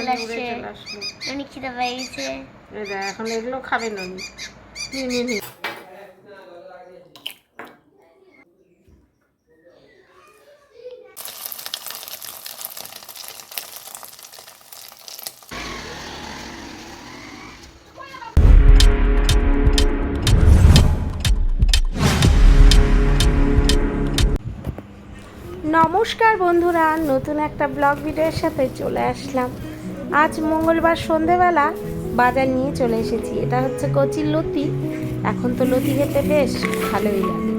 চলে আসছে। চলে খিদে পেয়ে গেছে এখন এগুলো খাবে ননি। নি নি নি নমস্কার বন্ধুরা নতুন একটা ব্লগ ভিডিওর সাথে চলে আসলাম। আজ মঙ্গলবার সন্ধেবেলা বাজার নিয়ে চলে এসেছি। এটা হচ্ছে কচির লতি। এখন তো লতি খেতে বেশ ভালোই লাগে।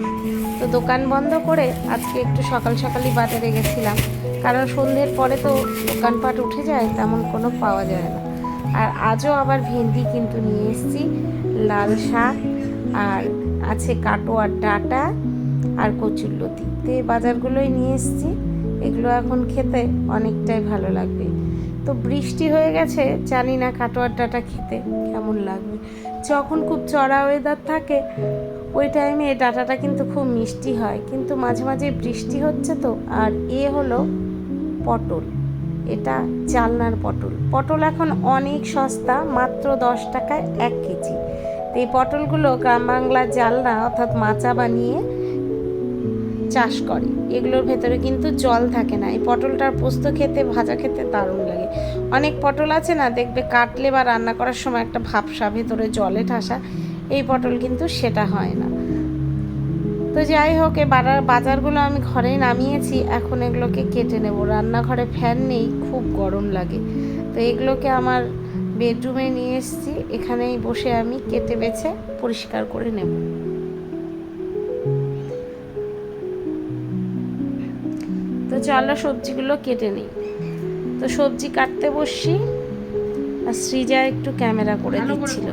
তো দোকান বন্ধ করে আজকে একটু সকাল সকালই বাজারে গেছিলাম। কারণ সন্ধ্যের পরে তো দোকানপাট উঠে যায়, তেমন কোনো পাওয়া যায় না। আর আজও আবার ভেন্ডি কিন্তু নিয়ে এসেছি, লাল শাক, আর আছে কাটোয়ার ডাটা আর কচুর লতি। তো এই বাজারগুলোই নিয়ে এসেছি। এগুলো এখন খেতে অনেকটাই ভালো লাগবে। তো বৃষ্টি হয়ে গেছে, জানি না কাটোয়ার ডাটা খেতে কেমন লাগবে। যখন খুব চড়া ওয়েদার থাকে, ওই টাইমে এই ডাটাটা কিন্তু খুব মিষ্টি হয়। কিন্তু মাঝে মাঝে বৃষ্টি হচ্ছে তো, আর এ হলো পটল। এটা চালনার পটল। পটল এখন অনেক সস্তা, মাত্র দশ টাকায় এক কেজি। তো এই পটলগুলো গ্রাম বাংলার জালনা, অর্থাৎ মাচা বানিয়ে চাষ করে। এগুলোর ভেতরে কিন্তু জল থাকে না। এই পটলটার পোস্ত খেতে, ভাজা খেতে দারুণ লাগে। অনেক পটল আছে না, দেখবে কাটলে বা রান্না করার সময় একটা ভাবসা, ভেতরে জলে ঠাসা, এই পটল কিন্তু সেটা হয় না। তো যাই হোক, এ বাজার বাজারগুলো আমি ঘরেই নামিয়েছি। এখন এগুলোকে কেটে নেব। রান্নাঘরে ফ্যান নেই, খুব গরম লাগে। তো এগুলোকে আমার বেডরুমে নিয়ে এসেছি। এখানেই বসে আমি কেটে বেছে পরিষ্কার করে নেব। চলো সবজিগুলো কেটে নিই। তো সবজি কাটতে বসছি আর সৃজা একটু ক্যামেরা করে দিচ্ছিল।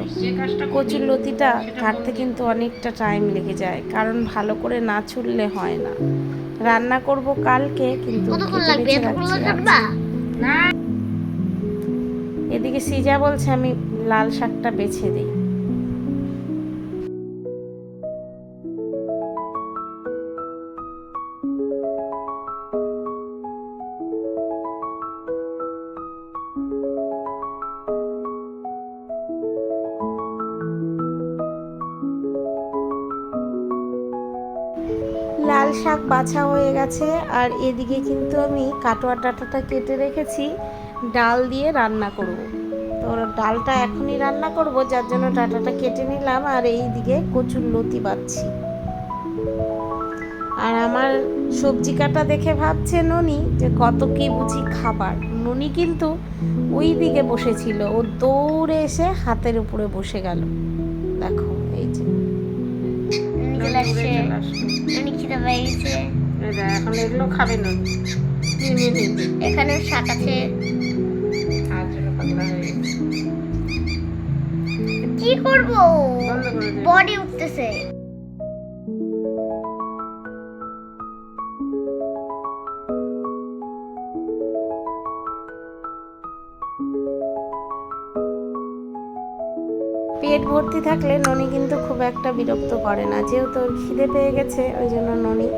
কচুর লতিটা কাটতে কিন্তু অনেকটা টাইম লেগে যায় কারণ ভালো করে না ছুললে হয় না। রান্না করব কালকে কিন্তু এদিকে সিজা বলছে আমি লাল শাকটা বেছে দিই। শাক বাছা হয়ে গেছে। আর এদিকে কিন্তু আমি কাটোয়া ডাঁটাটা কেটে রেখেছি। ডাল দিয়ে রান্না করব। তো ডালটা এখনই রান্না করব, যার জন্য ডাঁটাটা কেটে নিলাম। আর এই দিকে কচুর লতি বাচ্ছি আর আমার সবজি কাটা দেখে ভাবছে ননি যে কত কি বুঝি খাবার। ননি কিন্তু ওই দিকে বসেছিল। ও দৌড়ে এসে হাতের উপরে বসে গেল। দেখো, এই যে। চলে আসছে। চলে খিদে পেয়ে গেছে এখন এগুলো খাবে নি। এখানে শাক আছে। কি করব। বডি উঠতেছে। পেট ভর্তি থাকলে ননি কিন্তু খুব একটা বিরক্ত করে না। যেহেতু ওর খিদে পেয়ে গেছে ওই জন্য ননি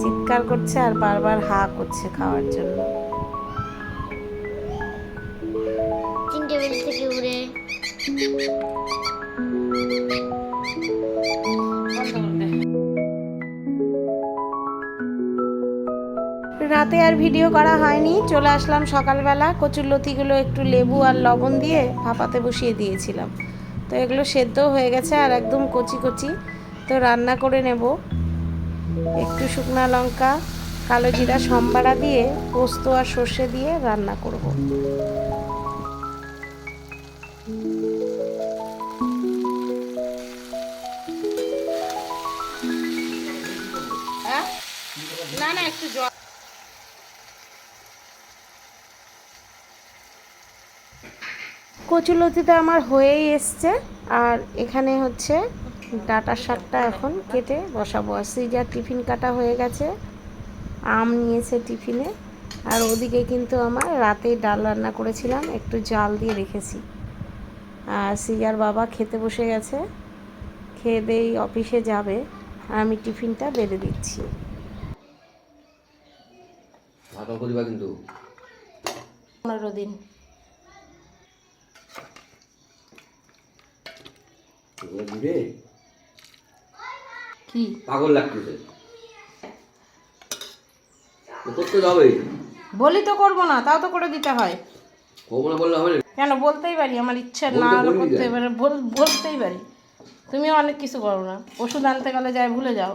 চিৎকার করছে আর বারবার হা করছে খাওয়ার জন্য। রাতে আর ভিডিও করা হয়নি চলে আসলাম সকালবেলা। কচুর লতিগুলো একটু লেবু আর লবণ দিয়ে ভাপাতে বসিয়ে দিয়েছিলাম। তো এগুলো সেদ্ধ হয়ে গেছে আর একদম কচি কচি। তো রান্না করে নেব। একটু শুকনো লঙ্কা, কালো জিরা সম্বাড়া দিয়ে, পোস্ত আর সর্ষে দিয়ে রান্না করব। কচুলতিটা আমার হয়েই এসছে। আর এখানে হচ্ছে ডাটা শাকটা এখন কেটে বসাবো। আর সিজার টিফিন কাটা হয়ে গেছে। আম নিয়েছে টিফিনে। আর ওদিকে কিন্তু আমার রাতেই ডাল রান্না করেছিলাম একটু জাল দিয়ে রেখেছি। আর সিজার বাবা খেতে বসে গেছে। খেয়ে দেই অফিসে যাবে। আর আমি টিফিনটা বেড়ে দিচ্ছি। পনেরো দিন। দিবে কি? পাগল লাগতেছে। করতে হবে। বলি তো করব না তাও তো করে দিতে হয়। করব না বললে হবে। কেন বলতেই পারি আমার ইচ্ছা না হলে করতে পারে বলতেই পারি। তুমিও অনেক কিছু করো না ওষুধ আনতে গেলে যাই ভুলে যাও।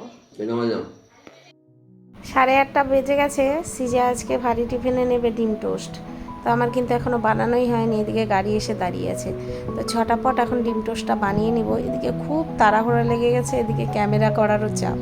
সাড়ে আটটা বেজে গেছে সিজে আজকে ভারী টিফিনে নেবে ডিম টোস্ট। তো আমার কিন্তু এখনও বানানোই হয়নি, এদিকে গাড়ি এসে দাঁড়িয়ে আছে। তো ছটা পট এখন ডিম টোস্টটা বানিয়ে নিব। এদিকে খুব তাড়াহুড়া লেগে গেছে, এদিকে ক্যামেরা করারও চাপ।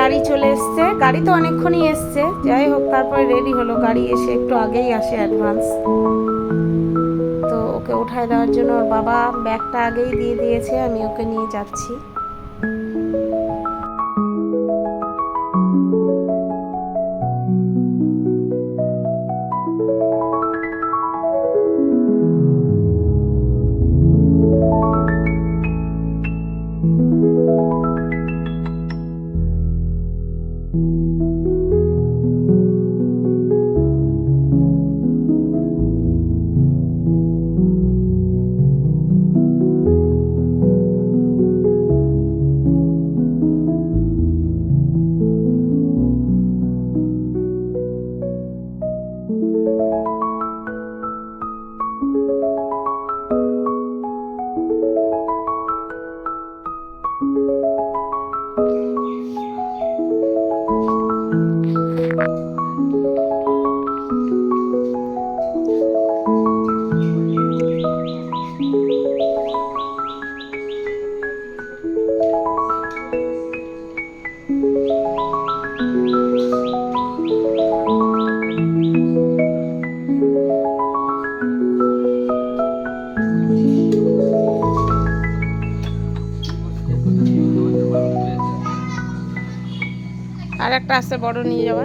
গাড়ি চলে এসছে। গাড়ি তো অনেকক্ষণই এসছে। যাই হোক, তারপরে রেডি হলো। গাড়ি এসে একটু আগেই আসে অ্যাডভান্স তো ওকে উঠায় দেওয়ার জন্য ওর বাবা ব্যাগটা আগেই দিয়ে দিয়েছে। আমি ওকে নিয়ে যাচ্ছি। একটা আছে বড় নিয়ে যাওয়া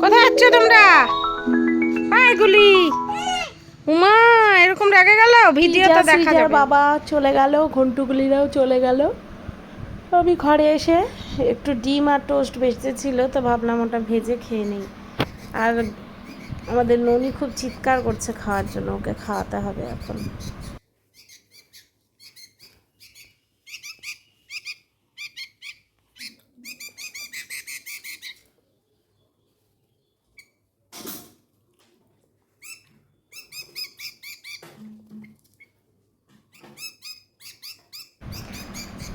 কোথায় যাচ্ছ তোমরা? পায়গুলি উমা এরকম রেগে গেল? ভিডিওটা দেখা যাবে। বাবা চলে গেল ঘন্টুগুলিরাও চলে গেল। আমি ঘরে এসে একটু ডিম আর টোস্ট বেঁচেছিল তো ভাবলাম ওটা ভেজে খেয়ে নিই। আর আমাদের ননি খুব চিৎকার করছে খাওয়ার জন্য, ওকে খাওয়াতে হবে এখন।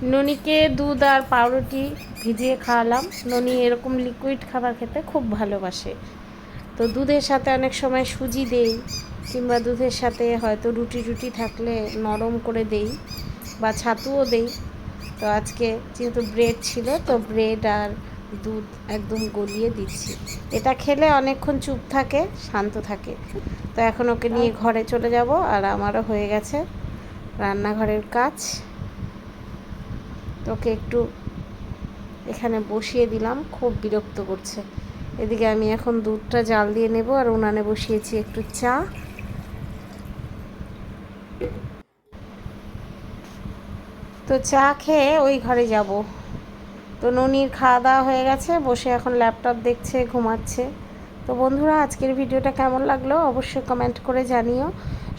ননিকে দুধ আর পাউরুটি ভিজিয়ে খাওয়ালাম। ননি এরকম লিকুইড খাবার খেতে খুব ভালোবাসে। তো দুধের সাথে অনেক সময় সুজি দেই, কিংবা দুধের সাথে হয়তো রুটি রুটি থাকলে নরম করে দেই, বা ছাতুও দেই। তো আজকে যেহেতু ব্রেড ছিল, তো ব্রেড আর দুধ একদম গলিয়ে দিচ্ছি। এটা খেলে অনেকক্ষণ চুপ থাকে, শান্ত থাকে। তো এখন ওকে নিয়ে ঘরে চলে যাব, আর আমারও হয়ে গেছে রান্নাঘরের কাজ। তোকে একটু এখানে বসিয়ে দিলাম, খুব বিরক্ত করছে। এদিকে আমি এখন দুধটা জাল দিয়ে নেব আর উনানে বসিয়েছি একটু চা। তো চা খেয়ে ওই ঘরে যাব। তো ননির খাওয়া দাওয়া হয়ে গেছে, বসে এখন ল্যাপটপ দেখছে, ঘুমাচ্ছে। তো বন্ধুরা, আজকের ভিডিওটা কেমন লাগল অবশ্যই কমেন্ট করে জানিও।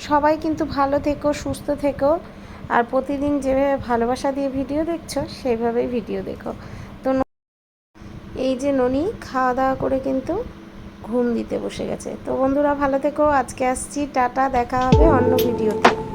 সবাই কিন্তু ভালো থেকো, সুস্থ থেকো। আর প্রতিদিন যেভাবে ভালোবাসা দিয়ে ভিডিও দেখছ সেইভাবেই ভিডিও দেখো। তো এই যে ননি, খাওয়া দাওয়া করে কিন্তু ঘুম দিতে বসে গেছে। তো বন্ধুরা ভালো থেকো, আজকে আসছি, টাটা, দেখা হবে অন্য ভিডিওতে।